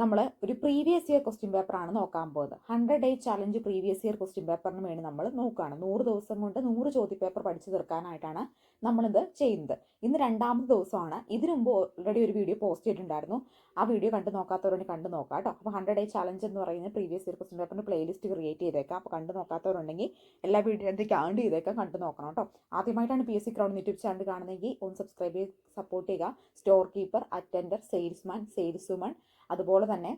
നമ്മൾ ഒരു previous year question പേപ്പറാണ് നോക്കാൻ പോകുന്നത് hundred day challenge previous year question പേപ്പറിന് വേണ്ടി നമ്മൾ നോക്കുകയാണ് നൂറ് ദിവസം കൊണ്ട് നൂറ് ചോദ്യ പേപ്പർ പഠിച്ചു തീർക്കാനായിട്ടാണ് നമ്മളിത് ചെയ്യുന്നത്. ഇന്ന് രണ്ടാമത്തെ ദിവസമാണ്. ഇതിനു മുമ്പ് ഓൾറെഡി ഒരു വീഡിയോ പോസ്റ്റ് ചെയ്തിട്ടുണ്ടായിരുന്നു. ആ വീഡിയോ കണ്ടു നോക്കാത്തവരുണ്ട് കണ്ടു നോക്കാം കേട്ടോ. അപ്പോൾ ഹൺഡ്രഡ് ഡേ ചലഞ്ച് എന്ന് പറയുന്ന പ്രീവിയസ് ഇയർ ക്വസ്റ്റ്യൻ പേപ്പറിന് പ്ലേലിസ്റ്റ് ക്രിയേറ്റ് ചെയ്തേക്കാം. അപ്പോൾ കണ്ടു നോക്കാത്തവരുണ്ടെങ്കിൽ എല്ലാ വീഡിയോ എന്തൊക്കെ ആൻഡ് ചെയ്തേക്കാം. കണ്ടു നോക്കണം കേട്ടോ. ആദ്യമായിട്ടാണ് P S C crowned YouTube channel കാണുന്നതെങ്കിൽ ഒന്ന് സബ്സ്ക്രൈബ് ചെയ്ത് സപ്പോർട്ട് ചെയ്യുക. Store keeper attender salesman sales woman അതുപോലെ തന്നെ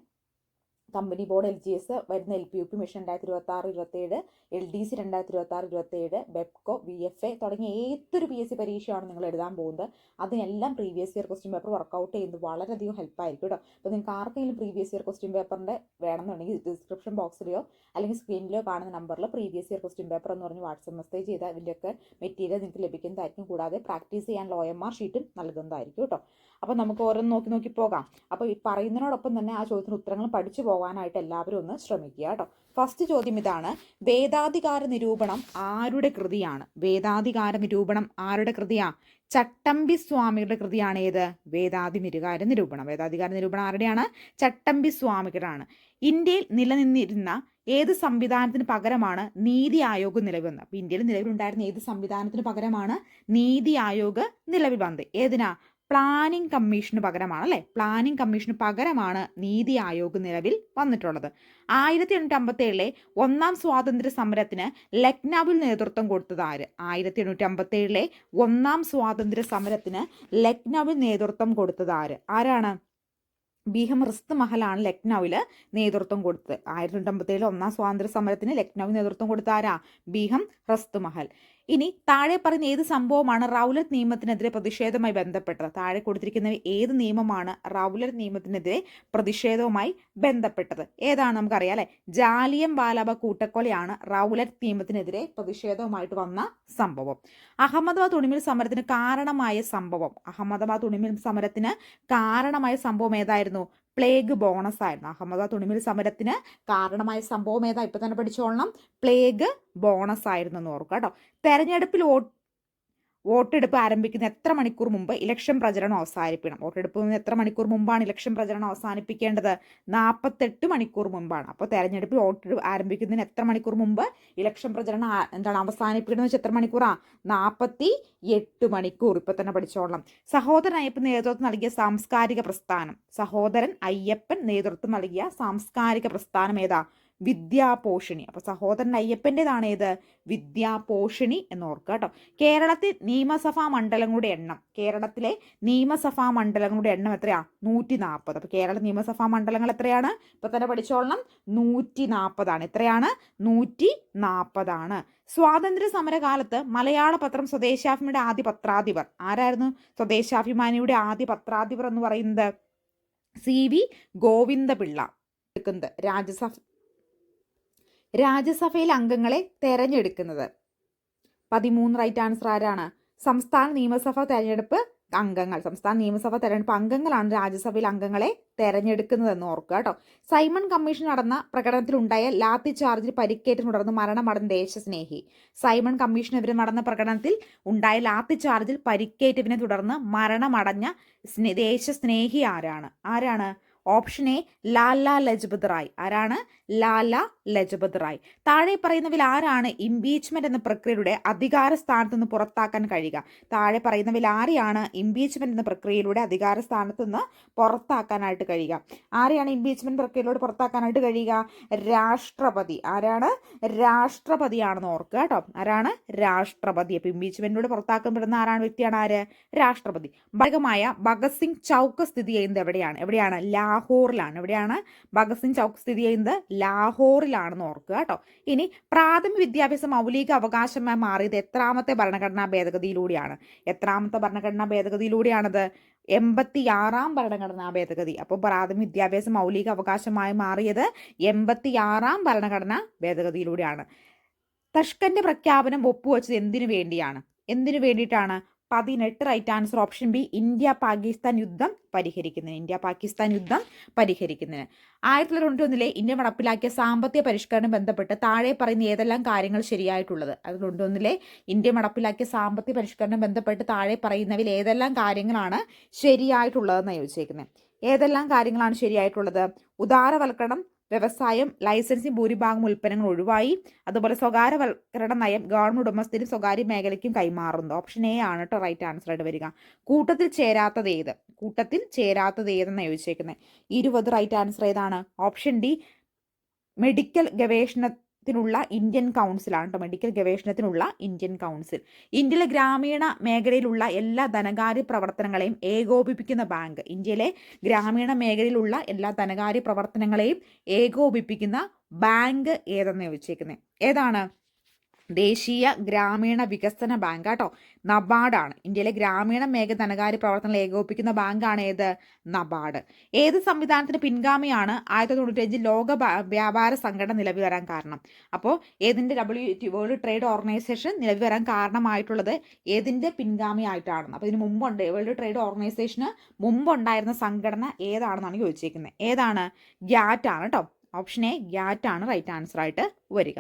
company board L G S വരുന്ന L P U P mission രണ്ടായിരത്തി ഇരുപത്തി ആറ് ഇരുപത്തേഴ് എൽ ഡി സി രണ്ടായിരത്തി ഇരുപത്തി ആറ് ഇരുപത്തേഴ് ബെപ്കോ വി എഫ് എ തുടങ്ങിയ ഏതൊരു പി എസ് സി പരീക്ഷയാണ് നിങ്ങൾ എഴുതാൻ പോകുന്നത്. അതിനെല്ലാം previous year question paper workout ചെയ്യുന്നത് വളരെയധികം ഹെൽപ്പായിരിക്കും കേട്ടോ അപ്പോൾ നിങ്ങൾക്ക് ആർക്കെങ്കിലും പ്രീവിയസ് ഇയർ ക്വസ്റ്റ്യൻ പേപ്പറിന്റെ വേണമെന്നുണ്ടെങ്കിൽ ഡിസ്ക്രിപ്ഷൻ ബോക്സിലെയോ അല്ലെങ്കിൽ സ്ക്രീനിലോ കാണുന്ന നമ്പറിൽ പ്രീവിയസ് ഇയർ ക്വസ്റ്റ്യൻ പേപ്പർ എന്ന് പറഞ്ഞ് വാട്സപ്പ് മെസ്സേജ് ചെയ്താൽ അതിന്റെയൊക്കെ മെറ്റീരിയൽ നിങ്ങൾക്ക് ലഭിക്കുന്നതായിരിക്കും. കൂടാതെ പ്രാക്ടീസ് ചെയ്യാനുള്ള ഒ എം ആർ ഷീറ്റും നൽകുന്നതായിരിക്കും കേട്ടോ അപ്പോൾ നമുക്ക് ഓരോന്ന് നോക്കി നോക്കി പോകാം. അപ്പോൾ ഈ പറയുന്നതിനോടൊപ്പം തന്നെ ആ ചോദ്യത്തിന് ഉത്തരങ്ങൾ പഠിച്ചു പോകാനായിട്ട് എല്ലാവരും ഒന്ന് ശ്രമിക്കുക കേട്ടോ. ഫസ്റ്റ് ചോദ്യം ഇതാണ് വേദാധികാര നിരൂപണം ആരുടെ കൃതിയാണ്? വേദാധികാര നിരൂപണം ആരുടെ കൃതിയാ? ചട്ടമ്പി സ്വാമികളുടെ കൃതിയാണ് ഏത്? വേദാധികാര നിരൂപണം. വേദാധികാര നിരൂപണം ആരുടെയാണ്? ചട്ടമ്പി സ്വാമികളുടെയാണ് ഇന്ത്യയിൽ നിലനിന്നിരുന്ന ഏത് സംവിധാനത്തിന് പകരമാണ് നീതി ആയോഗ് നിലവിൽ വന്നത്? അപ്പോൾ ഇന്ത്യയിൽ നിലവിലുണ്ടായിരുന്ന ഏത് സംവിധാനത്തിന് പകരമാണ് നീതി ആയോഗ് നിലവിൽ വന്നത്? ഏതിനാ? പ്ലാനിംഗ് കമ്മീഷന് പകരമാണ് അല്ലേ? പ്ലാനിംഗ് കമ്മീഷന് പകരമാണ് നീതി ആയോഗ് നിലവിൽ വന്നിട്ടുള്ളത്. ആയിരത്തി എണ്ണൂറ്റി അമ്പത്തി ഏഴിലെ ഒന്നാം സ്വാതന്ത്ര്യ സമരത്തിന് ലക്നൌവിൽ നേതൃത്വം കൊടുത്തത് ആര്? ആയിരത്തി എണ്ണൂറ്റി അമ്പത്തി ഏഴിലെ ഒന്നാം സ്വാതന്ത്ര്യ സമരത്തിന് ലക്നൌവിൽ നേതൃത്വം കൊടുത്തത് ആര്? ആരാണ്? ബീഹം റിസ്ത് മഹലാണ് ലക്നൌവിൽ നേതൃത്വം കൊടുത്തത്. ആയിരത്തി തൊണ്ണൂറ്റി ഏഴിൽ ഒന്നാം സ്വാതന്ത്ര്യ സമരത്തിന് ലക്നൌവിൽ നേതൃത്വം കൊടുത്ത ആരാ? ബീഹം റസ്ത് മഹൽ. ഇനി താഴെ പറയുന്ന ഏത് സംഭവമാണ് റൗലറ്റ് നിയമത്തിനെതിരെ പ്രതിഷേധവുമായി ബന്ധപ്പെട്ടത്? താഴെ കൊടുത്തിരിക്കുന്ന ഏത് നിയമമാണ് റൗലറ്റ് നിയമത്തിനെതിരെ പ്രതിഷേധവുമായി ബന്ധപ്പെട്ടത്? ഏതാണ് നമുക്കറിയാം അല്ലെ? ജാലിയം വാലാബ കൂട്ടക്കൊലയാണ് റൗലറ്റ് നിയമത്തിനെതിരെ പ്രതിഷേധവുമായിട്ട് വന്ന സംഭവം. അഹമ്മദാബാദ് തുണിമിൽ സമരത്തിന് കാരണമായ സംഭവം. അഹമ്മദാബാദ് തുണിമിൽ സമരത്തിന് കാരണമായ സംഭവം ഏതായിരുന്നു? പ്ലേഗ് ബോണസ് ആയിരുന്നു. അഹമ്മദ തുണിമിൽ സമരത്തിന് കാരണമായ സംഭവം ഏതാ? ഇപ്പൊ തന്നെ പഠിച്ചോളണം. പ്ലേഗ് ബോണസ് ആയിരുന്നു എന്ന് ഓർക്കുക കേട്ടോ. തെരഞ്ഞെടുപ്പിൽ വോട്ടെടുപ്പ് ആരംഭിക്കുന്ന എത്ര മണിക്കൂർ മുമ്പ് ഇലക്ഷൻ പ്രചരണം അവസാനിപ്പിക്കണം? വോട്ടെടുപ്പ് എത്ര മണിക്കൂർ മുമ്പാണ് ഇലക്ഷൻ പ്രചരണം അവസാനിപ്പിക്കേണ്ടത്? നാൽപ്പത്തെട്ട് മണിക്കൂർ മുമ്പാണ്. അപ്പോൾ തെരഞ്ഞെടുപ്പ് വോട്ടെടുപ്പ് ആരംഭിക്കുന്നതിന് എത്ര മണിക്കൂർ മുമ്പ് ഇലക്ഷൻ പ്രചരണം എന്താണ് അവസാനിപ്പിക്കണമെന്ന് വെച്ചാൽ എത്ര മണിക്കൂറാ? നാൽപ്പത്തി എട്ട് മണിക്കൂർ ഇപ്പം തന്നെ പഠിച്ചോളണം. സഹോദരൻ അയ്യപ്പൻ നേതൃത്വം നൽകിയ സാംസ്കാരിക പ്രസ്ഥാനം. സഹോദരൻ അയ്യപ്പൻ നേതൃത്വം നൽകിയ സാംസ്കാരിക പ്രസ്ഥാനം ഏതാ? വിദ്യാപോഷിണി. അപ്പോൾ സഹോദരൻ അയ്യപ്പന്റെതാണ് ഏത്? വിദ്യാപോഷിണി എന്ന് ഓർക്കുക കേട്ടോ കേരളത്തിൽ നിയമസഭാ മണ്ഡലങ്ങളുടെ എണ്ണം കേരളത്തിലെ നിയമസഭാ മണ്ഡലങ്ങളുടെ എണ്ണം എത്രയാ? നൂറ്റി നാൽപ്പത് അപ്പോൾ കേരള നിയമസഭാ മണ്ഡലങ്ങൾ എത്രയാണ്? ഇപ്പൊ തന്നെ പഠിച്ചോളണം. നൂറ്റി നാൽപ്പതാണ് എത്രയാണ്? നൂറ്റി നാൽപ്പതാണ് സ്വാതന്ത്ര്യ സമരകാലത്ത് മലയാള പത്രം സ്വദേശാഭിമാനിയുടെ ആദ്യ പത്രാധിപർ. ആരായിരുന്നു? സ്വദേശാഭിമാനിയുടെ ആദ്യ പത്രാധിപർ എന്ന് പറയുന്നത് സി വി ഗോവിന്ദപിള്ള. രാജ്യസഭ രാജ്യസഭയിലെ അംഗങ്ങളെ തെരഞ്ഞെടുക്കുന്നത്. പതിമൂന്ന് റൈറ്റ് ആൻസർ ആരാണ്? സംസ്ഥാന നിയമസഭ തെരഞ്ഞെടുപ്പ് അംഗങ്ങൾ. സംസ്ഥാന നിയമസഭ തെരഞ്ഞെടുപ്പ് അംഗങ്ങളാണ് രാജ്യസഭയിൽ അംഗങ്ങളെ തെരഞ്ഞെടുക്കുന്നതെന്ന് ഓർക്കുക കേട്ടോ. സൈമൺ കമ്മീഷൻ നടന്ന പ്രകടനത്തിലുണ്ടായ ലാത്തി ചാർജിൽ പരിക്കേറ്റ് തുടർന്ന് മരണമടഞ്ഞ ദേശസ്നേഹി. സൈമൺ കമ്മീഷനെതിരെ നടന്ന പ്രകടനത്തിൽ ഉണ്ടായ ലാത്തി ചാർജിൽ പരിക്കേറ്റതിനെ തുടർന്ന് മരണമടഞ്ഞ ദേശസ്നേഹി ആരാണ്? ആരാണ്? Option A Lala Lajpat Rai. ആരാണ്? ലാല ലജ്പത് റായ്. താഴെ പറയുന്നവരിൽ ആരാണ് ഇംപീച്ച്മെന്റ് എന്ന പ്രക്രിയയുടെ അധികാര സ്ഥാനത്ത് നിന്ന് പുറത്താക്കാൻ കഴിയുക? താഴെ പറയുന്നവരിൽ ആരെയാണ് ഇംപീച്ച്മെന്റ് എന്ന പ്രക്രിയയിലൂടെ അധികാര സ്ഥാനത്ത് നിന്ന് പുറത്താക്കാനായിട്ട് കഴിയുക? ആരെയാണ് ഇംപീച്ച്മെന്റ് പ്രക്രിയയിലൂടെ പുറത്താക്കാനായിട്ട് കഴിയുക? രാഷ്ട്രപതി. ആരാണ്? രാഷ്ട്രപതിയാണെന്ന് ഓർക്കുക കേട്ടോ. ആരാണ്? രാഷ്ട്രപതി. അപ്പൊ ഇംപീച്ച്മെന്റിലൂടെ പുറത്താക്കപ്പെടുന്ന ആരാണ് വ്യക്തിയാണ് ആര്? രാഷ്ട്രപതി. ഭാഗമായ ഭഗത് സിംഗ് ചൗക്ക് സ്ഥിതി ചെയ്യുന്നത് എവിടെയാണ്? എവിടെയാണ്? ലാഹോറിലാണ്. എവിടെയാണ്? ഭഗത് സിംഗ് ചൗക്ക് സ്ഥിതി ചെയ്യുന്നത്? ലാഹോറിലാണെന്ന് ഓർക്കുക കേട്ടോ. ഇനി പ്രാഥമിക വിദ്യാഭ്യാസം മൗലിക അവകാശമായി മാറിയത് എത്രാമത്തെ ഭരണഘടനാ ഭേദഗതിയിലൂടെയാണ്. എത്രാമത്തെ ഭരണഘടനാ ഭേദഗതിയിലൂടെയാണത്? എൺപത്തിയാറാം ഭരണഘടനാ ഭേദഗതി. അപ്പോൾ പ്രാഥമിക വിദ്യാഭ്യാസം മൗലിക അവകാശമായി മാറിയത് എൺപത്തിയാറാം ഭരണഘടനാ ഭേദഗതിയിലൂടെയാണ്. തഷ്കന്റെ പ്രഖ്യാപനം ഒപ്പുവെച്ചത് എന്തിനു വേണ്ടിയാണ്? എന്തിനു വേണ്ടിയിട്ടാണ്? പതിനെട്ട് right answer option B India Pakistan യുദ്ധം പരിഹരിക്കുന്നതിന് ഇന്ത്യ പാകിസ്ഥാൻ യുദ്ധം പരിഹരിക്കുന്നതിന്. ആയിരത്തി തൊള്ളായിരത്തി തൊണ്ണൂറ്റൊന്നിലെ ഇന്ത്യ നടപ്പിലാക്കിയ സാമ്പത്തിക പരിഷ്കരണം ബന്ധപ്പെട്ട് താഴെ പറയുന്ന ഏതെല്ലാം കാര്യങ്ങൾ ശരിയായിട്ടുള്ളത്? അത് തൊണ്ണൂറ്റൊന്നിലെ ഇന്ത്യ നടപ്പിലാക്കിയ സാമ്പത്തിക പരിഷ്കരണം ബന്ധപ്പെട്ട് താഴെ പറയുന്നവയിൽ ഏതെല്ലാം കാര്യങ്ങളാണ് ശരിയായിട്ടുള്ളതെന്ന് ചോദിച്ചേക്കുന്നത്. ഏതെല്ലാം കാര്യങ്ങളാണ് ശരിയായിട്ടുള്ളത്? ഉദാരവൽക്കരണം വ്യവസായം ലൈസൻസിംഗ് ഭൂരിഭാഗം ഉൽപ്പന്നങ്ങൾ ഒഴിവായി. അതുപോലെ സ്വകാര്യവൽക്കരണ നയം ഗവൺമെന്റ് ഉടമസ്ഥരും സ്വകാര്യ മേഖലയ്ക്കും കൈമാറുന്നു. ഓപ്ഷൻ എ ആണ് കേട്ടോ റൈറ്റ് ആൻസർ ആയിട്ട് വരിക. കൂട്ടത്തിൽ ചേരാത്തത് ഏത്? കൂട്ടത്തിൽ ചേരാത്തത് ഏതെന്ന് ചോദിച്ചേക്കുന്നത് ഇരുപത് റൈറ്റ് ആൻസർ ഏതാണ്? ഓപ്ഷൻ ഡി മെഡിക്കൽ ഗവേഷണ ത്തിനുള്ള ഇന്ത്യൻ കൗൺസിലാണ് കേട്ടോ മെഡിക്കൽ ഗവേഷണത്തിനുള്ള ഇന്ത്യൻ കൗൺസിൽ ഇന്ത്യയിലെ ഗ്രാമീണ മേഖലയിലുള്ള എല്ലാ ധനകാര്യ പ്രവർത്തനങ്ങളെയും ഏകോപിപ്പിക്കുന്ന ബാങ്ക് ഇന്ത്യയിലെ ഗ്രാമീണ മേഖലയിലുള്ള എല്ലാ ധനകാര്യ പ്രവർത്തനങ്ങളെയും ഏകോപിപ്പിക്കുന്ന ബാങ്ക് ഏതെന്ന് ചോദിച്ചേക്കുന്നത് ഏതാണ്? ദേശീയ ഗ്രാമീണ വികസന ബാങ്ക് കേട്ടോ. നബാർഡാണ്. ഇന്ത്യയിലെ ഗ്രാമീണ മേഖല ധനകാര്യ പ്രവർത്തനങ്ങൾ ഏകോപിപ്പിക്കുന്ന ബാങ്കാണ് ഏത്? നബാർഡ്. ഏത് സംവിധാനത്തിന് പിൻഗാമിയാണ് ആയിരത്തി തൊണ്ണൂറ്റഞ്ച് ലോക വ്യാപാര സംഘടന നിലവിൽ വരാൻ കാരണം? അപ്പോൾ ഏതിന്റെ ഡബ്ല്യു വേൾഡ് ട്രേഡ് ഓർഗനൈസേഷൻ നിലവിൽ വരാൻ കാരണമായിട്ടുള്ളത് ഏതിന്റെ പിൻഗാമിയായിട്ടാണ് അപ്പോൾ ഇതിന് മുമ്പുണ്ട് വേൾഡ് ട്രേഡ് ഓർഗനൈസേഷന് മുമ്പുണ്ടായിരുന്ന സംഘടന ഏതാണെന്നാണ് ചോദിച്ചേക്കുന്നത്. ഏതാണ്? ഗ്യാറ്റ് ആണ് കേട്ടോ. ഓപ്ഷൻ എ ഗ്യാറ്റ് ആണ് റൈറ്റ് ആൻസർ ആയിട്ട് വരിക.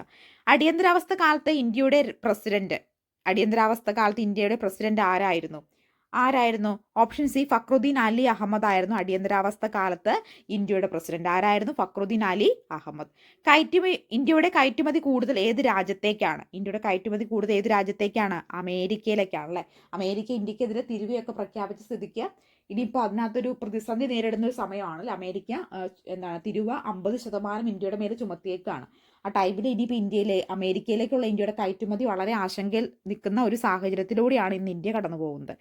അടിയന്തരാവസ്ഥ കാലത്ത് ഇന്ത്യയുടെ പ്രസിഡന്റ് അടിയന്തരാവസ്ഥ കാലത്ത് ഇന്ത്യയുടെ പ്രസിഡന്റ് ആരായിരുന്നു? ആരായിരുന്നു? ഓപ്ഷൻ സി ഫക്രുദ്ദീൻ അലി അഹമ്മദ് ആയിരുന്നു അടിയന്തരാവസ്ഥ കാലത്ത് ഇന്ത്യയുടെ പ്രസിഡന്റ്. ആരായിരുന്നു? ഫക്രുദ്ദീൻ അലി അഹമ്മദ്. കയറ്റുമതി ഇന്ത്യയുടെ കയറ്റുമതി കൂടുതൽ ഏത് രാജ്യത്തേക്കാണ്? ഇന്ത്യയുടെ കയറ്റുമതി കൂടുതൽ ഏത് രാജ്യത്തേക്കാണ്? അമേരിക്കയിലേക്കാണ് അല്ലേ? അമേരിക്ക ഇന്ത്യക്കെതിരെ തിരുവിയൊക്കെ പ്രഖ്യാപിച്ച സ്ഥിതിക്ക് ഇനിയിപ്പോൾ അതിനകത്തൊരു പ്രതിസന്ധി നേരിടുന്ന ഒരു സമയമാണ് അമേരിക്ക എന്താണ് തിരുവ അമ്പത് ശതമാനം ഇന്ത്യയുടെ മേലെ ചുമത്തിയേക്കാണ്. ആ ടൈമിൽ ഇനിയിപ്പോൾ ഇന്ത്യയിലെ അമേരിക്കയിലേക്കുള്ള ഇന്ത്യയുടെ കയറ്റുമതി വളരെ ആശങ്കയിൽ നിൽക്കുന്ന ഒരു സാഹചര്യത്തിലൂടെയാണ് ഇന്ന് ഇന്ത്യ കടന്നു പോകുന്നത്.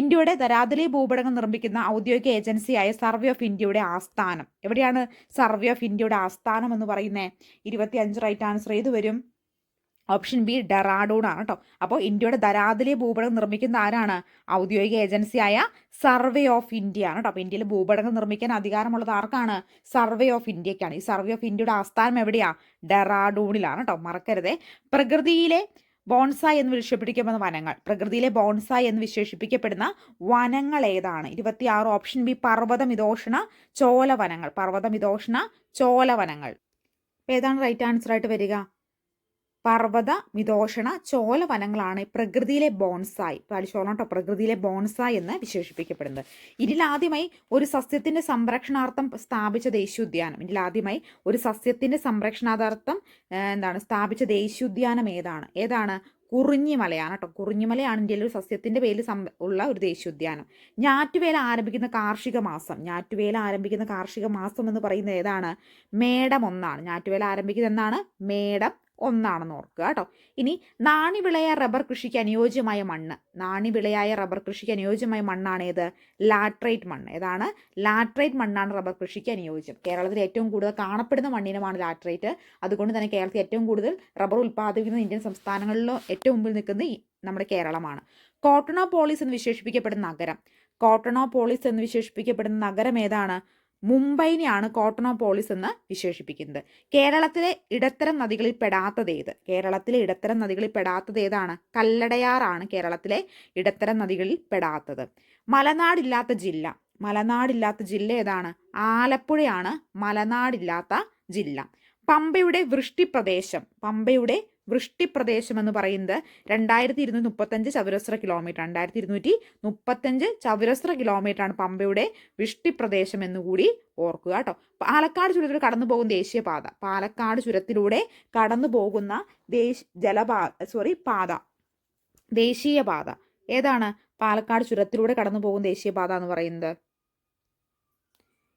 ഇന്ത്യയുടെ ധരാതലി ഭൂപടങ്ങൾ നിർമ്മിക്കുന്ന ഔദ്യോഗിക ഏജൻസിയായ സർവേ ഓഫ് ഇന്ത്യയുടെ ആസ്ഥാനം. എവിടെയാണ് സർവേ ഓഫ് ഇന്ത്യയുടെ ആസ്ഥാനം എന്ന് പറയുന്നത് ഇരുപത്തി അഞ്ച് റൈറ്റ് ആൻസർ ഏത് വരും? ഓപ്ഷൻ ബി ഡെറാഡൂൺ ആണ് കേട്ടോ. അപ്പോൾ ഇന്ത്യയുടെ ധരാതിലെ ഭൂപടം നിർമ്മിക്കുന്ന ആരാണ്? ഔദ്യോഗിക ഏജൻസിയായ സർവേ ഓഫ് ഇന്ത്യ ആണ് കേട്ടോ. അപ്പോൾ ഇന്ത്യയിൽ ഭൂപടങ്ങൾ നിർമ്മിക്കാൻ അധികാരമുള്ളത് ആർക്കാണ്? സർവേ ഓഫ് ഇന്ത്യക്കാണ്. ഈ സർവേ ഓഫ് ഇന്ത്യയുടെ ആസ്ഥാനം എവിടെയാ? ഡെറാഡൂണിലാണ് കേട്ടോ. മറക്കരുതേ. പ്രകൃതിയിലെ ബോൺസായി എന്ന് വിശേഷിപ്പിക്കപ്പെടുന്ന വനങ്ങൾ. പ്രകൃതിയിലെ ബോൺസായി എന്ന് വിശേഷിപ്പിക്കപ്പെടുന്ന വനങ്ങൾ ഏതാണ്? ഇരുപത്തിയാറ് ഓപ്ഷൻ ബി പർവതമിതോഷണ ചോലവനങ്ങൾ പർവതമിതോഷണ ചോലവനങ്ങൾ ഏതാണ് റൈറ്റ് ആൻസർ ആയിട്ട് വരിക? പർവത മിതോഷണ ചോല വനങ്ങളാണ് പ്രകൃതിയിലെ ബോൺസായി. പാലിച്ചോളം പ്രകൃതിയിലെ ബോൺസായി എന്ന് വിശേഷിപ്പിക്കപ്പെടുന്നത്. ഇതിലാദ്യമായി ഒരു സസ്യത്തിന്റെ സംരക്ഷണാർത്ഥം സ്ഥാപിച്ച ദേശീയോദ്യാനം. ഇതിലാദ്യമായി ഒരു സസ്യത്തിന്റെ സംരക്ഷണാർത്ഥം എന്താണ് സ്ഥാപിച്ച ദേശീയോദ്യാനം ഏതാണ്? ഏതാണ്? കുറിഞ്ഞിമലയാണ് കേട്ടോ. കുറിഞ്ഞിമലയാണ് ഇന്ത്യയിൽ ഒരു സസ്യത്തിന്റെ പേരിൽ ഉള്ള ഒരു ദേശീയോദ്യാനം. ഞാറ്റുവേല ആരംഭിക്കുന്ന കാർഷിക മാസം. ഞാറ്റുവേല ആരംഭിക്കുന്ന കാർഷിക മാസം എന്ന് പറയുന്നത് ഏതാണ്? മേടം ഒന്നാണ്. ഞാറ്റുവേല ആരംഭിക്കുന്നത് എന്നാണ് മേടം ഒന്നാണെന്ന് ഓർക്കുക കേട്ടോ. ഇനി നാണിവിളയ റബ്ബർ കൃഷിക്ക് അനുയോജ്യമായ മണ്ണ്. നാണിവിളയായ റബ്ബർ കൃഷിക്ക് അനുയോജ്യമായ മണ്ണാണ് ഏത്? ലാട്രൈറ്റ് മണ്ണ്. ഏതാണ്? ലാട്രൈറ്റ് മണ്ണാണ് റബ്ബർ കൃഷിക്ക് അനുയോജ്യം. കേരളത്തിൽ ഏറ്റവും കൂടുതൽ കാണപ്പെടുന്ന മണ്ണിനമാണ് ലാട്രൈറ്റ്. അതുകൊണ്ട് തന്നെ കേരളത്തിൽ ഏറ്റവും കൂടുതൽ റബ്ബർ ഉൽപ്പാദിപ്പിക്കുന്ന ഇന്ത്യൻ സംസ്ഥാനങ്ങളിലോ ഏറ്റവും മുമ്പിൽ നിൽക്കുന്നത് നമ്മുടെ കേരളമാണ്. കോട്ടണോപോളിസ് എന്ന് വിശേഷിപ്പിക്കപ്പെടുന്ന നഗരം. കോട്ടണോപോളിസ് എന്ന് വിശേഷിപ്പിക്കപ്പെടുന്ന നഗരം ഏതാണ്? മുംബൈനെയാണ് കോട്ടണോപോളിസ് എന്ന് വിശേഷിപ്പിക്കുന്നത്. കേരളത്തിലെ ഇടത്തരം നദികളിൽ പെടാത്തത് ഏത്? കേരളത്തിലെ ഇടത്തരം നദികളിൽ പെടാത്തത് ഏതാണ്? കല്ലടയാറാണ് കേരളത്തിലെ ഇടത്തരം നദികളിൽ പെടാത്തത്. മലനാടില്ലാത്ത ജില്ല. മലനാടില്ലാത്ത ജില്ല ഏതാണ്? ആലപ്പുഴയാണ് മലനാടില്ലാത്ത ജില്ല. പമ്പയുടെ വൃഷ്ടിപ്രദേശം. പമ്പയുടെ വൃഷ്ടിപ്രദേശം എന്ന് പറയുന്നത് രണ്ടായിരത്തി ഇരുന്നൂറ്റി മുപ്പത്തഞ്ച് ചതുരശ്ര കിലോമീറ്റർ രണ്ടായിരത്തി ഇരുന്നൂറ്റി മുപ്പത്തഞ്ച് ചതുരശ്ര കിലോമീറ്ററാണ് പമ്പയുടെ വൃഷ്ടിപ്രദേശം എന്നുകൂടി ഓർക്കുക കേട്ടോ. പാലക്കാട് ചുരത്തിലൂടെ കടന്നു പോകുന്ന ദേശീയപാത പാലക്കാട് ചുരത്തിലൂടെ കടന്നു പോകുന്ന ദേശ സോറി പാത ദേശീയപാത. ഏതാണ്? പാലക്കാട് ചുരത്തിലൂടെ കടന്നു പോകുന്ന ദേശീയപാത എന്ന് പറയുന്നത്?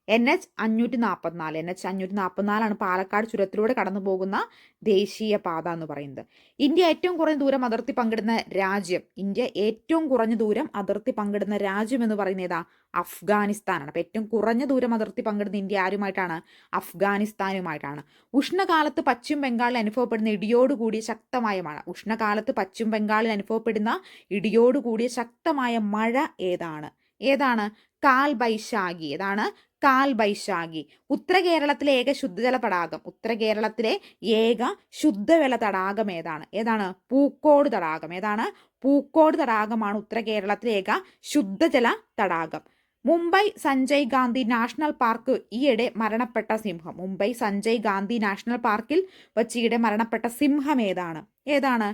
എൻ എച്ച് അഞ്ഞൂറ്റി നാൽപ്പത്തിനാല് എൻ എച്ച് അഞ്ഞൂറ്റി നാൽപ്പത്തിനാലാണ് പാലക്കാട് ചുരത്തിലൂടെ കടന്നു പോകുന്ന ദേശീയ പാത എന്ന് പറയുന്നത്. ഇന്ത്യ ഏറ്റവും കുറഞ്ഞ ദൂരം അതിർത്തി പങ്കിടുന്ന രാജ്യം. ഇന്ത്യ ഏറ്റവും കുറഞ്ഞ ദൂരം അതിർത്തി പങ്കിടുന്ന രാജ്യം എന്ന് പറയുന്നത് ഏതാ? അഫ്ഗാനിസ്ഥാനാണ്. അപ്പം ഏറ്റവും കുറഞ്ഞ ദൂരം അതിർത്തി പങ്കിടുന്ന ഇന്ത്യ ആരുമായിട്ടാണ്? അഫ്ഗാനിസ്ഥാനുമായിട്ടാണ്. ഉഷ്ണകാലത്ത് പശ്ചിമ ബംഗാളിൽ അനുഭവപ്പെടുന്ന ഇടിയോടുകൂടിയ ശക്തമായ മഴ ഉഷ്ണകാലത്ത് പശ്ചിമ ബംഗാളിൽ അനുഭവപ്പെടുന്ന ഇടിയോടുകൂടിയ ശക്തമായ മഴ ഏതാണ്? ഏതാണ്? കാൽ ബൈശാഖി ഏതാണ്? കാൽ ബൈശാഖി ഉത്തര കേരളത്തിലെ ഏക ശുദ്ധജല തടാകം. ഉത്തര കേരളത്തിലെ ഏക ശുദ്ധജല തടാകം ഏതാണ്? ഏതാണ്? പൂക്കോട് തടാകം. ഏതാണ്? പൂക്കോട് തടാകമാണ് ഉത്തര കേരളത്തിലെ ഏക ശുദ്ധജല തടാകം. മുംബൈ സഞ്ജയ് ഗാന്ധി നാഷണൽ പാർക്ക് ഈയിടെ മരണപ്പെട്ട സിംഹം. മുംബൈ സഞ്ജയ് ഗാന്ധി നാഷണൽ പാർക്കിൽ വച്ച് ഈയിടെ മരണപ്പെട്ട സിംഹം ഏതാണ്? ഏതാണ്?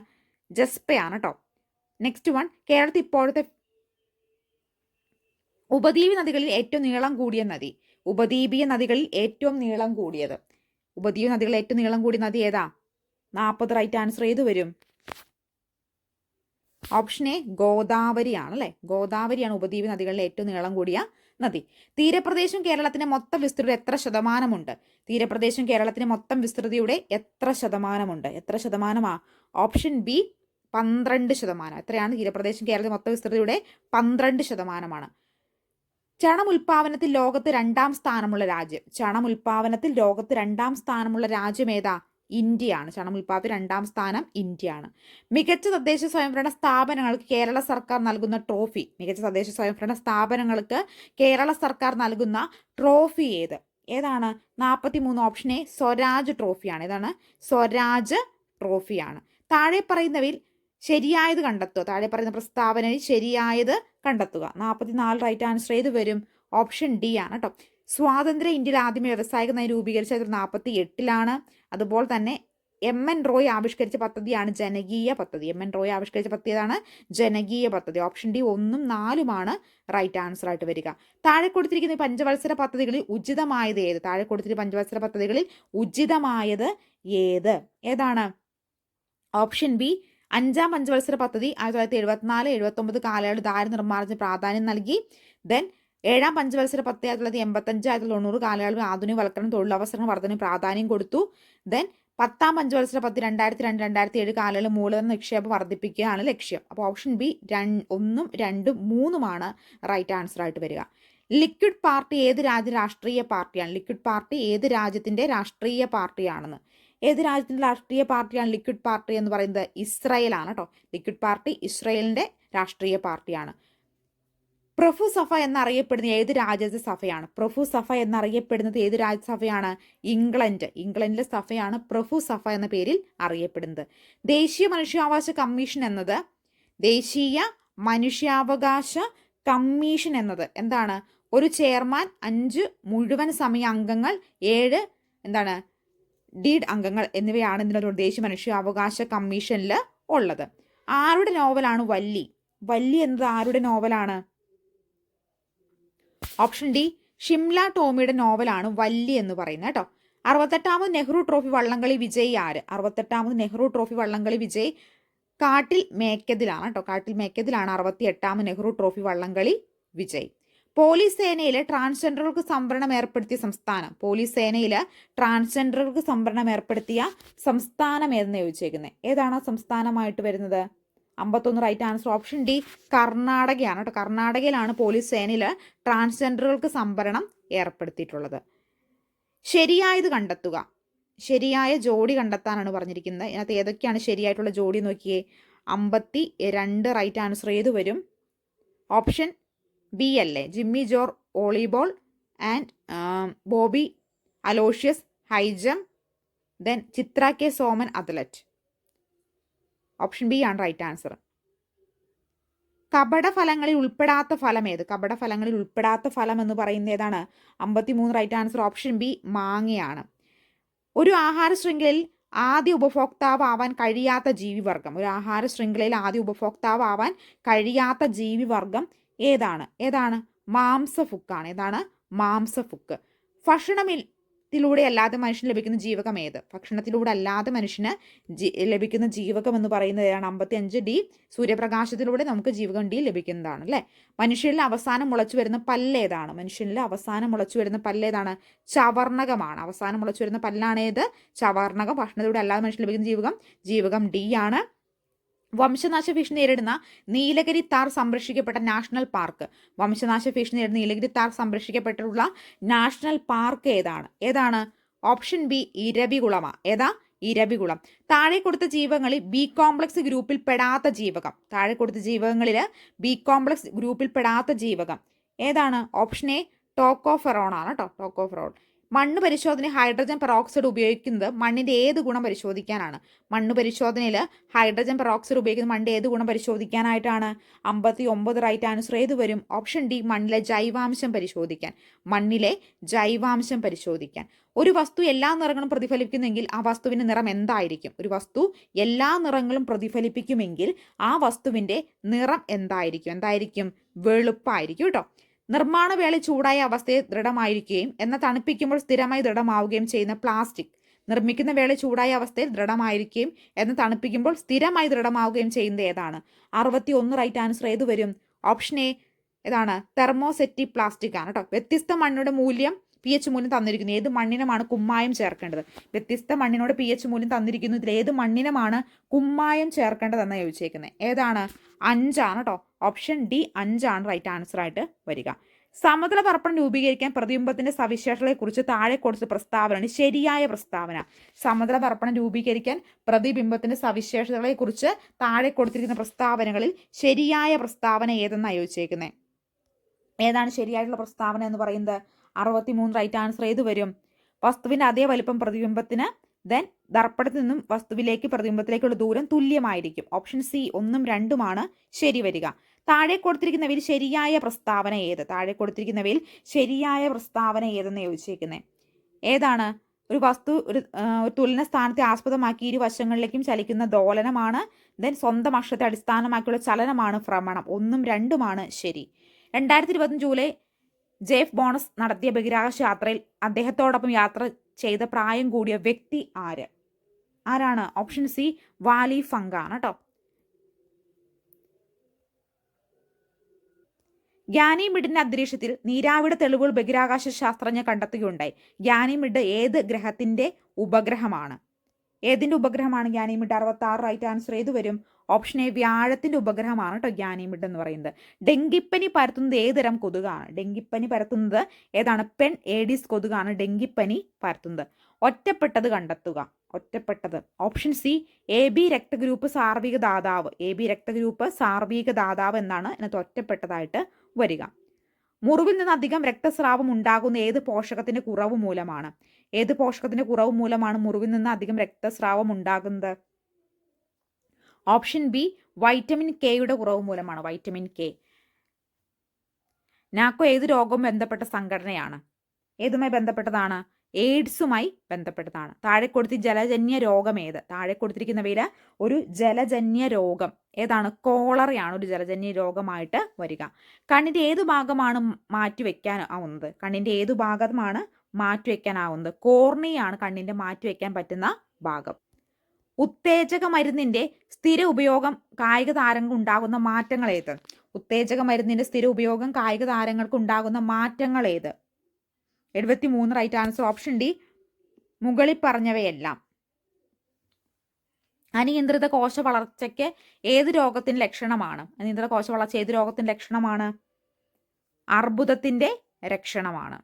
ജസ്പയാണ് കേട്ടോ നെക്സ്റ്റ് വൺ കേരളത്തിൽ ഇപ്പോഴത്തെ ഉപദ്വീപ് നദികളിൽ ഏറ്റവും നീളം കൂടിയ നദി. ഉപദ്വീപീയ നദികളിൽ ഏറ്റവും നീളം കൂടിയത്. ഉപദ്വീപ് നദികളിൽ ഏറ്റവും നീളം കൂടിയ നദി ഏതാ? നാൽപ്പത് റൈറ്റ് ആൻസർ ഏത് വരും? ഓപ്ഷൻ എ ഗോദാവരി അല്ലേ? ഗോദാവരിയാണ് ഉപദ്വീപ് നദികളിലെ ഏറ്റവും നീളം കൂടിയ നദി. തീരപ്രദേശം കേരളത്തിന്റെ മൊത്തം വിസ്തൃതിയുടെ എത്ര ശതമാനമുണ്ട്? തീരപ്രദേശം കേരളത്തിന്റെ മൊത്തം വിസ്തൃതിയുടെ എത്ര ശതമാനമുണ്ട്? എത്ര ശതമാനമാ? ഓപ്ഷൻ ബി പന്ത്രണ്ട് ശതമാനം. എത്രയാണ്? തീരപ്രദേശം കേരളത്തിന്റെ മൊത്തം വിസ്തൃതിയുടെ പന്ത്രണ്ട് ശതമാനമാണ്. ചണം ഉൽപാദനത്തിൽ ലോകത്ത് രണ്ടാം സ്ഥാനമുള്ള രാജ്യം. ചണം ഉൽപാദനത്തിൽ ലോകത്ത് രണ്ടാം സ്ഥാനമുള്ള രാജ്യം ഏതാ? ഇന്ത്യയാണ്. ചണം ഉൽപാദനത്തിൽ രണ്ടാം സ്ഥാനം ഇന്ത്യയാണ്. മികച്ച തദ്ദേശ സ്വയംഭരണ സ്ഥാപനങ്ങൾക്ക് കേരള സർക്കാർ നൽകുന്ന ട്രോഫി. മികച്ച തദ്ദേശ സ്വയംഭരണ സ്ഥാപനങ്ങൾക്ക് കേരള സർക്കാർ നൽകുന്ന ട്രോഫി ഏത്? ഏതാണ്? നാൽപ്പത്തി മൂന്ന് ഓപ്ഷൻ എ സ്വരാജ് ട്രോഫിയാണ്. ഏതാണ്? സ്വരാജ് ട്രോഫിയാണ്. താഴെ പറയുന്നവയിൽ ശരിയായത് കണ്ടെത്തുക. താഴെ പറയുന്ന പ്രസ്താവനയിൽ ശരിയായത് കണ്ടെത്തുക. നാൽപ്പത്തിനാല് റൈറ്റ് ആൻസർ ഏത് വരും? ഓപ്ഷൻ ഡി ആണ് കേട്ടോ സ്വാതന്ത്ര്യ ഇന്ത്യയിൽ ആദ്യം വ്യവസായിക നയം രൂപീകരിച്ചത് നാൽപ്പത്തി എട്ടിലാണ് അതുപോലെ തന്നെ എം എൻ റോയ് ആവിഷ്കരിച്ച പദ്ധതിയാണ് ജനകീയ പദ്ധതി. എം എൻ റോയ് ആവിഷ്കരിച്ച പദ്ധതിയാണ് ജനകീയ പദ്ധതി. ഓപ്ഷൻ ഡി ഒന്നും നാലുമാണ് റൈറ്റ് ആൻസർ ആയിട്ട് വരിക. താഴെ കൊടുത്തിരിക്കുന്ന പഞ്ചവത്സര പദ്ധതികളിൽ ഉചിതമായത് ഏത്? താഴെ കൊടുത്തിരിക്കുന്ന പഞ്ചവത്സര പദ്ധതികളിൽ ഉചിതമായത് ഏത്? ഏതാണ്? ഓപ്ഷൻ ബി അഞ്ചാം പഞ്ചവത്സര പദ്ധതി ആയിരത്തി തൊള്ളായിരത്തി എഴുപത്തിനാല് എഴുപത്തൊമ്പത് കാലയളവ് ദാരിദ്ര്യ നിർമ്മാർജന പ്രാധാന്യം നൽകി. ദെൻ ഏഴാം പഞ്ചവത്സര പദ്ധതി ആയിരത്തി തൊള്ളായിരത്തി എൺപത്തഞ്ച് ആയിരത്തി തൊണ്ണൂറ് കാലയളവിൽ ആധുനികവൽക്കരണം തൊഴിലവസരം വർധന പ്രാധാന്യം കൊടുത്തു. ദെൻ പത്താം പഞ്ചവത്സര പദ്ധതി രണ്ടായിരത്തി രണ്ട് രണ്ടായിരത്തി ഏഴ് കാലയളവ് മൂലധന നിക്ഷേപം വർദ്ധിപ്പിക്കുകയാണ് ലക്ഷ്യം. അപ്പോൾ ഓപ്ഷൻ ബി ഒന്നും രണ്ടും മൂന്നുമാണ് റൈറ്റ് ആൻസർ ആയിട്ട് വരിക. ലിക്വിഡ് പാർട്ടി ഏത് രാജ്യ രാഷ്ട്രീയ പാർട്ടിയാണ്? ലിക്വിഡ് പാർട്ടി ഏത് രാജ്യത്തിന്റെ രാഷ്ട്രീയ പാർട്ടിയാണെന്ന്. ഏത് രാജ്യത്തിന്റെ രാഷ്ട്രീയ പാർട്ടിയാണ് ലിക്വിഡ് പാർട്ടി എന്ന് പറയുന്നത്? ഇസ്രയേലാണ് കേട്ടോ ലിക്വിഡ് പാർട്ടി ഇസ്രയേലിന്റെ രാഷ്ട്രീയ പാർട്ടിയാണ്. പ്രഫു സഫ എന്നറിയപ്പെടുന്ന ഏത് രാജ്യത്തെ സഭയാണ്? പ്രഫു സഫ എന്നറിയപ്പെടുന്നത് ഏത് രാജ്യസഭയാണ് ഇംഗ്ലണ്ട്. ഇംഗ്ലണ്ടിലെ സഫയാണ് പ്രഫു സഫ എന്ന പേരിൽ അറിയപ്പെടുന്നത്. ദേശീയ മനുഷ്യാവകാശ കമ്മീഷൻ എന്നത് ദേശീയ മനുഷ്യാവകാശ കമ്മീഷൻ എന്നത് എന്താണ്? ഒരു ചെയർമാൻ അഞ്ച് മുഴുവൻ സമയ അംഗങ്ങൾ ഏഴ് എന്താണ് ഡീഡ് അംഗങ്ങൾ എന്നിവയാണ് ഇതിനൊരു ദേശീയ മനുഷ്യാവകാശ കമ്മീഷനിൽ ഉള്ളത്. ആരുടെ നോവലാണ് വല്ലി? വല്ലി എന്നത് ആരുടെ നോവലാണ്? ഓപ്ഷൻ ഡി ഷിംല ടോമിയുടെ നോവലാണ് വല്ലി എന്ന് പറയുന്നത് കേട്ടോ. അറുപത്തെട്ടാമത് നെഹ്റു ട്രോഫി വള്ളംകളി വിജയ് ആര്? അറുപത്തെട്ടാമത് നെഹ്റു ട്രോഫി വള്ളംകളി വിജയ് കാട്ടിൽ മേക്കതിലാണ് കേട്ടോ. കാട്ടിൽ മേക്കതിലാണ് അറുപത്തി എട്ടാമത് നെഹ്റു ട്രോഫി വള്ളംകളി വിജയ്. പോലീസ് സേനയിലെ ട്രാൻസ്ജെൻഡറുകൾക്ക് സംവരണം ഏർപ്പെടുത്തിയ സംസ്ഥാനം. പോലീസ് സേനയിൽ ട്രാൻസ്ജെൻഡറുകൾക്ക് സംവരണം ഏർപ്പെടുത്തിയ സംസ്ഥാനം ഏതെന്ന് ചോദിച്ചേക്കുന്നത് ഏതാണ് സംസ്ഥാനമായിട്ട് വരുന്നത്? അമ്പത്തൊന്ന് റൈറ്റ് ആൻസർ ഓപ്ഷൻ ഡി കർണാടകയാണ് കേട്ടോ. കർണാടകയിലാണ് പോലീസ് സേനയിൽ ട്രാൻസ്ജെൻഡറുകൾക്ക് സംവരണം ഏർപ്പെടുത്തിയിട്ടുള്ളത്. ശരിയായത് കണ്ടെത്തുക. ശരിയായ ജോഡി കണ്ടെത്താനാണ് പറഞ്ഞിരിക്കുന്നത്. ഇതിനകത്ത് ഏതൊക്കെയാണ് ശരിയായിട്ടുള്ള ജോഡി നോക്കിയേ? അമ്പത്തി രണ്ട് റൈറ്റ് ആൻസർ ഏത് വരും? ഓപ്ഷൻ ബി അല്ലേ? Jimmy George volleyball and Bobby Aloysius high jump then Chitra K Soman athlete. Option B ആണ് റൈറ്റ് ആൻസർ. കപട ഫലങ്ങളിൽ ഉൾപ്പെടാത്ത ഫലം ഏത്? കപട ഫലങ്ങളിൽ ഉൾപ്പെടാത്ത ഫലം എന്ന് പറയുന്നത് ഏതാണ്? അമ്പത്തിമൂന്ന് റൈറ്റ് ആൻസർ. ഓപ്ഷൻ ബി മാങ്ങയാണ്. ഒരു ആഹാര ശൃംഖലയിൽ ആദ്യ ഉപഭോക്താവ് ആവാൻ കഴിയാത്ത ജീവിവർഗം. ഒരു ആഹാര ശൃംഖലയിൽ ആദ്യ ഉപഭോക്താവ് ആവാൻ കഴിയാത്ത ജീവിവർഗം ഏതാണ്? ഏതാണ്? മാംസഫുക്കാണ്. ഏതാണ്? മാംസഫുക്ക്. ഭക്ഷണത്തിലൂടെ അല്ലാതെ മനുഷ്യന് ലഭിക്കുന്ന ജീവകം ഏത്? ഭക്ഷണത്തിലൂടെ അല്ലാതെ മനുഷ്യന് ലഭിക്കുന്ന ജീവകം എന്ന് പറയുന്നത് ഏതാണ്? അമ്പത്തി അഞ്ച് ഡി സൂര്യപ്രകാശത്തിലൂടെ നമുക്ക് ജീവകം ഡി ലഭിക്കുന്നതാണ് അല്ലേ? മനുഷ്യനിൽ അവസാനം മുളച്ചു വരുന്ന പല്ലേതാണ് മനുഷ്യനിൽ അവസാനം മുളച്ചു വരുന്ന പല്ലേതാണ് ചവർണകമാണ്. അവസാനം മുളച്ചു വരുന്ന പല്ലാണ് ഏത്? ചവർണകം. ഭക്ഷണത്തിലൂടെ അല്ലാതെ മനുഷ്യന് ലഭിക്കുന്ന ജീവകം ജീവകം ഡി ആണ്. വംശനാശ ഭീഷണി നേരിടുന്ന നീലഗിരി താർ സംരക്ഷിക്കപ്പെട്ട നാഷണൽ പാർക്ക്. വംശനാശ ഭീഷണി നേരിടുന്ന നീലഗിരി താർ സംരക്ഷിക്കപ്പെട്ടിട്ടുള്ള നാഷണൽ പാർക്ക് ഏതാണ്? ഏതാണ്? ഓപ്ഷൻ ബി ഇരവികുളമ ഏതാ? ഇരവികുളം. താഴെ കൊടുത്ത ജീവകങ്ങളിൽ ബി കോംപ്ലക്സ് ഗ്രൂപ്പിൽ പെടാത്ത ജീവകം. താഴെ കൊടുത്ത ജീവകങ്ങളിൽ ബി കോംപ്ലക്സ് ഗ്രൂപ്പിൽ പെടാത്ത ജീവകം. ഏതാണ്? ഓപ്ഷൻ എ ടോക്കോഫെറോൺ ആണ് കേട്ടോ. ടോക്കോഫെറോൺ മണ്ണ് പരിശോധന ഹൈഡ്രജൻ പെറോക്സൈഡ് ഉപയോഗിക്കുന്നത് മണ്ണിന്റെ ഏത് ഗുണം പരിശോധിക്കാനാണ്? മണ്ണ് പരിശോധനയിൽ ഹൈഡ്രജൻ പെറോക്സൈഡ് ഉപയോഗിക്കുന്നത് മണ്ണിന്റെ ഏത് ഗുണം പരിശോധിക്കാനായിട്ടാണ്? അമ്പത്തി ഒമ്പത് റൈറ്റ് ആൻസർ ഏത് വരും? ഓപ്ഷൻ ഡി മണ്ണിലെ ജൈവാംശം പരിശോധിക്കാൻ. മണ്ണിലെ ജൈവാംശം പരിശോധിക്കാൻ. ഒരു വസ്തു എല്ലാ നിറങ്ങളും പ്രതിഫലിപ്പിക്കുന്നെങ്കിൽ ആ വസ്തുവിന്റെ നിറം എന്തായിരിക്കും? ഒരു വസ്തു എല്ലാ നിറങ്ങളും പ്രതിഫലിപ്പിക്കുമെങ്കിൽ ആ വസ്തുവിന്റെ നിറം എന്തായിരിക്കും? എന്തായിരിക്കും? വെളുപ്പായിരിക്കും കേട്ടോ. നിർമ്മാണ വേള ചൂടായ അവസ്ഥയെ ദൃഢമായിരിക്കുകയും എന്നാൽ തണുപ്പിക്കുമ്പോൾ സ്ഥിരമായി ദൃഢമാവുകയും ചെയ്യുന്ന പ്ലാസ്റ്റിക്. നിർമ്മിക്കുന്ന വേള ചൂടായ അവസ്ഥയിൽ ദൃഢമായിരിക്കുകയും എന്ന് തണുപ്പിക്കുമ്പോൾ സ്ഥിരമായി ദൃഢമാവുകയും ചെയ്യുന്നത് ഏതാണ്? അറുപത്തി ഒന്ന് റൈറ്റ് ആൻസർ ഏത് വരും? ഓപ്ഷൻ എ ഏതാണ് തെർമോസെറ്റി പ്ലാസ്റ്റിക് ആണ് കേട്ടോ വ്യത്യസ്ത മണ്ണിയുടെ മൂല്യം പി എച്ച് മൂല്യം തന്നിരിക്കുന്നു. ഏത് മണ്ണിനമാണ് കുമ്മായം ചേർക്കേണ്ടത്? വ്യത്യസ്ത മണ്ണിനോട് പി എച്ച് മൂല്യം തന്നിരിക്കുന്നു. ഇതിൽ ഏത് മണ്ണിനമാണ് കുമ്മായം ചേർക്കേണ്ടതെന്ന് ചോദിച്ചേക്കുന്നത് ഏതാണ്? അഞ്ചാണ് കേട്ടോ ഓപ്ഷൻ ഡി അഞ്ചാണ് റൈറ്റ് ആൻസർ ആയിട്ട് വരിക. സമതല പർപ്പണം രൂപീകരിക്കാൻ പ്രതിബിംബത്തിന്റെ സവിശേഷതകളെക്കുറിച്ച് താഴെ കൊടുത്ത പ്രസ്താവനയാണ് ശരിയായ പ്രസ്താവന. സമതല പർപ്പണം രൂപീകരിക്കാൻ പ്രതിബിംബത്തിന്റെ സവിശേഷതകളെക്കുറിച്ച് താഴെ കൊടുത്തിരിക്കുന്ന പ്രസ്താവനകളിൽ ശരിയായ പ്രസ്താവന ഏതെന്നാണ് ചോദിച്ചേക്കുന്നത് ഏതാണ് ശരിയായിട്ടുള്ള പ്രസ്താവന എന്ന് പറയുന്നത്? അറുപത്തി മൂന്ന് റൈറ്റ് ആൻസർ ഏത് വരും? വസ്തുവിന്റെ അതേ വലിപ്പം പ്രതിബിംബത്തിന് ദെൻ ദർപ്പണത്തിൽ നിന്നും വസ്തുവിലേക്ക് പ്രതിബിംബത്തിലേക്കുള്ള ദൂരം തുല്യമായിരിക്കും. ഓപ്ഷൻ സി ഒന്നും രണ്ടുമാണ്. ശരി വരിക. താഴെ കൊടുത്തിരിക്കുന്നവയിൽ ശരിയായ പ്രസ്താവന ഏത്? താഴെ കൊടുത്തിരിക്കുന്നവയിൽ ശരിയായ പ്രസ്താവന ഏതെന്ന് ചോദിച്ചേക്കുന്നത് ഏതാണ്? ഒരു വസ്തു ഒരു തുലന സ്ഥാനത്തെ ആസ്പദമാക്കി ഇരുവശങ്ങളിലേക്കും ചലിക്കുന്ന ദോലനമാണ്. ദെൻ സ്വന്തം അക്ഷത്തെ അടിസ്ഥാനമാക്കിയുള്ള ചലനമാണ് ഭ്രമണം. ഒന്നും രണ്ടുമാണ്. ശരി. രണ്ടായിരത്തി ഇരുപത്തി ജൂലൈ ജെഫ് ബോണസ് നടത്തിയ ബഹിരാകാശ യാത്രയിൽ അദ്ദേഹത്തോടൊപ്പം യാത്ര ചെയ്ത പ്രായം കൂടിയ വ്യക്തി ആര്? ആരാണ്? ഓപ്ഷൻ സി വാലി ഫങ്കാണ് കേട്ടോ ഗ്യാനിമിഡിന്റെ അന്തരീക്ഷത്തിൽ നീരാവിടെ തെളിവുകൾ ബഹിരാകാശ ശാസ്ത്രജ്ഞർ കണ്ടെത്തുകയുണ്ടായി. ഗ്യാനിമിഡ് ഏത് ഗ്രഹത്തിന്റെ ഉപഗ്രഹമാണ്? ഏതിന്റെ ഉപഗ്രഹമാണ് ഗ്യാനിമിഡ് അറുപത്തി ആറ് റൈറ്റ് ആൻസർ ഏത് വരും? ഓപ്ഷൻ എ വ്യാഴത്തിന്റെ ഉപഗ്രഹമാണ് കേട്ടോ ഗ്യാനിമിഡ് എന്ന് പറയുന്നത്. ഡെങ്കിപ്പനി പരത്തുന്നത് ഏതുതരം കൊതുകാണ്? ഡെങ്കിപ്പനി പരത്തുന്നത് ഏതാണ്? പെൺ ഏഡീസ് കൊതുകാണ് ഡെങ്കിപ്പനി പരത്തുന്നത്. ഒറ്റപ്പെട്ടത് കണ്ടെത്തുക. ഒറ്റപ്പെട്ടത്. ഓപ്ഷൻ സി എ ബി രക്തഗ്രൂപ്പ് സാർവിക ദാതാവ് എ ബി രക്തഗ്രൂപ്പ് സാർവിക ദാതാവ് എന്നാണ് ഇതിനകത്ത് ഒറ്റപ്പെട്ടതായിട്ട് വരിക. മുറിവിൽ നിന്ന് അധികം രക്തസ്രാവം ഉണ്ടാകുന്ന ഏത് പോഷകത്തിന്റെ കുറവ് മൂലമാണ്? ഏത് പോഷകത്തിന്റെ കുറവ് മൂലമാണ് മുറിവിൽ നിന്ന് അധികം രക്തസ്രാവം ഉണ്ടാകുന്നത്? ഓപ്ഷൻ ബി വൈറ്റമിൻ കെയുടെ കുറവ് മൂലമാണ് വൈറ്റമിൻ കെ. നാക്കോ ഏത് രോഗവും ബന്ധപ്പെട്ട സംഘടനയാണ്? ഏതുമായി ബന്ധപ്പെട്ടതാണ്? എയ്ഡ്സുമായി ബന്ധപ്പെട്ടതാണ്. താഴെ കൊടുത്തി ജലജന്യ രോഗം ഏത്? താഴെ കൊടുത്തിരിക്കുന്നവയിൽ ഒരു ജലജന്യ രോഗം. ഏതാണ്? കോളറയാണ് ഒരു ജലജന്യ രോഗമായിട്ട് വരിക. കണ്ണിന്റെ ഏതു ഭാഗമാണ് മാറ്റിവെക്കാൻ ആവുന്നത്? കണ്ണിന്റെ ഏതു ഭാഗമാണ് മാറ്റിവെക്കാനാവുന്നത്? കോർണിയാണ് കണ്ണിന്റെ മാറ്റിവെക്കാൻ പറ്റുന്ന ഭാഗം. ഉത്തേജക മരുന്നിന്റെ സ്ഥിര ഉപയോഗം കായിക താരങ്ങൾക്ക് ഉണ്ടാകുന്ന മാറ്റങ്ങൾ ഏത്? ഉത്തേജക മരുന്നിന്റെ സ്ഥിര ഉപയോഗം കായിക താരങ്ങൾക്ക് ഉണ്ടാകുന്ന മാറ്റങ്ങൾ ഏത്? എഴുപത്തി മൂന്ന് റൈറ്റ് ആൻസർ ഓപ്ഷൻ ഡി മുകളിൽ പറഞ്ഞവയെല്ലാം. അനിയന്ത്രിത കോശ വളർച്ചയ്ക്ക് ഏത് രോഗത്തിന് ലക്ഷണമാണ്? അനിയന്ത്രിത കോശ വളർച്ച ഏത് രോഗത്തിന് ലക്ഷണമാണ്? അർബുദത്തിന്റെ ലക്ഷണമാണ്.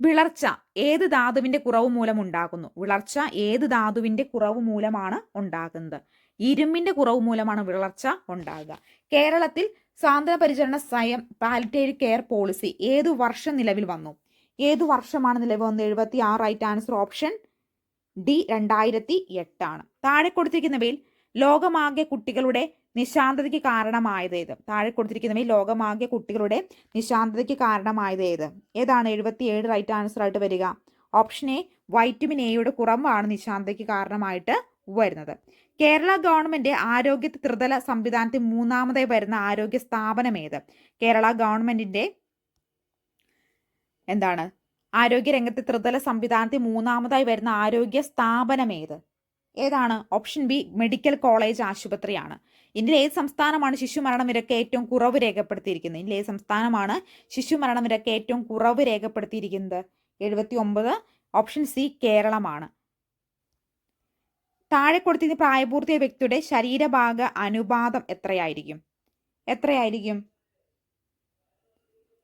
വിളർച്ച ഏത് ധാതുവിന്റെ കുറവ് മൂലം ഉണ്ടാകുന്നു? വിളർച്ച ഏത് ധാതുവിന്റെ കുറവ് മൂലമാണ് ഉണ്ടാകുന്നത്? ഇരുമ്പിന്റെ കുറവ് മൂലമാണ് വിളർച്ച ഉണ്ടാകുക. കേരളത്തിൽ സാന്ത്വന പരിചരണ സ്വയം പാലിറ്റേറി കെയർ പോളിസി ഏതു വർഷം നിലവിൽ വന്നു? ഏതു വർഷമാണ് നിലവിൽ വന്നത്? എഴുപത്തി ആറ് റൈറ്റ് ആൻസർ ഓപ്ഷൻ ഡി രണ്ടായിരത്തി എട്ടാണ് താഴെ കൊടുത്തിരിക്കുന്നവയിൽ ലോകമാകെ കുട്ടികളുടെ നിശാന്തതയ്ക്ക് കാരണമായത് ഏത്? താഴെ കൊടുത്തിരിക്കുന്നവയിൽ ലോകമാകെ കുട്ടികളുടെ നിശാന്തതയ്ക്ക് കാരണമായത് ഏത്? ഏതാണ് എഴുപത്തി ഏഴ് റൈറ്റ് ആൻസർ ആയിട്ട് വരിക? ഓപ്ഷൻ എ വൈറ്റമിൻ എയുടെ കുറവാണ് നിശാന്തതയ്ക്ക് കാരണമായിട്ട്. വരുന്നത്. കേരള ഗവൺമെന്റ് ആരോഗ്യ ത്രിതല സംവിധാനത്തിൽ മൂന്നാമതായി വരുന്ന ആരോഗ്യ സ്ഥാപനം ഏത്? കേരള ഗവൺമെന്റിന്റെ എന്താണ്? ആരോഗ്യ ആരോഗ്യരംഗത്തെ ത്രിതല സംവിധാനത്തിൽ മൂന്നാമതായി വരുന്ന ആരോഗ്യ സ്ഥാപനം ഏത്? ഏതാണ്? ഓപ്ഷൻ ബി മെഡിക്കൽ കോളേജ് ആശുപത്രിയാണ്. ഇതിൽ ഏത് സംസ്ഥാനമാണ് ശിശുമരണ നിരക്ക് ഏറ്റവും കുറവ് രേഖപ്പെടുത്തിയിരിക്കുന്നത്? ഇതിൽ ഏത് സംസ്ഥാനമാണ് ശിശുമരണ നിരക്ക് ഏറ്റവും കുറവ് രേഖപ്പെടുത്തിയിരിക്കുന്നത്? എഴുപത്തി ഒമ്പത് ഓപ്ഷൻ സി കേരളമാണ്. താഴെ കൊടുത്തിരുന്ന പ്രായപൂർത്തിയ വ്യക്തിയുടെ ശരീരഭാഗ അനുപാതം എത്രയായിരിക്കും? എത്രയായിരിക്കും?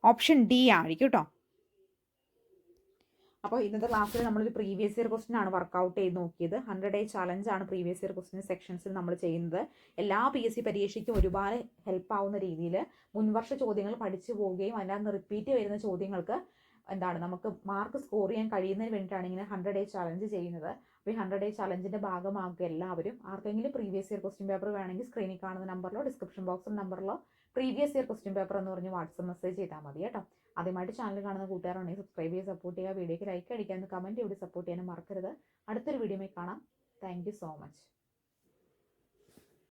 ഓപ്ഷൻ ഡി ആയിരിക്കും കേട്ടോ. അപ്പോൾ ഇന്നത്തെ ക്ലാസ്സിൽ നമ്മളൊരു പ്രീവിയസ് ഇയർ ക്വസ്റ്റൻ ആണ് വർക്കൗട്ട് ചെയ്ത് നോക്കിയത്. ഹൺഡ്രഡ് ഡേ ചലഞ്ച് ആണ് പ്രീവിയസ് ഇയർ ക്വസ്റ്റൻ സെക്ഷൻസിൽ നമ്മൾ ചെയ്യുന്നത്. എല്ലാ പി എസ് സി പരീക്ഷയ്ക്കും ഒരുപാട് ഹെൽപ്പ് ആവുന്ന രീതിയിൽ മുൻവർഷ ചോദ്യങ്ങൾ പഠിച്ചു പോവുകയും അതിനകത്ത് റിപ്പീറ്റ് വരുന്ന ചോദ്യങ്ങൾക്ക് എന്താണ് നമുക്ക് മാർക്ക് സ്കോർ ചെയ്യാൻ കഴിയുന്നതിന് വേണ്ടിയിട്ടാണ് ഇങ്ങനെ ഹൺഡ്രഡ് ഡേ ചലഞ്ച് ചെയ്യുന്നത്. അപ്പോൾ ഈ ഹൺഡ്രഡ് ഡേ ചലഞ്ചിന്റെ ഭാഗമാകുക എല്ലാവരും ആർക്കെങ്കിലും പ്രീവിയസ് ഇയർ ക്വസ്റ്റ്യൻ പേപ്പർ വേണമെങ്കിൽ സ്ക്രീനിൽ കാണുന്ന നമ്പറിലോ ഡിസ്ക്രിപ്ഷൻ ബോക്സിൽ നമ്പറിലോ പ്രീവിയസ് ഇയർ ക്വസ്റ്റ്യൻ പേപ്പർ എന്ന് പറഞ്ഞ് വാട്സപ്പ് മെസ്സേജ് ചെയ്താൽ മതി കേട്ടോ. ആദ്യമായിട്ട് ചാനൽ കാണുന്ന കൂട്ടുകാരാണെങ്കിൽ സബ്സ്ക്രൈബ് ചെയ്ത് സപ്പോർട്ട് ചെയ്യുക വീഡിയോക്ക് ലൈക്ക് അടിക്കാൻ കമന്റ് ചെയ്ത് സപ്പോർട്ട് ചെയ്യാനും മറക്കരുത്. അടുത്തൊരു വീഡിയോയിൽ കാണാം. Thank so much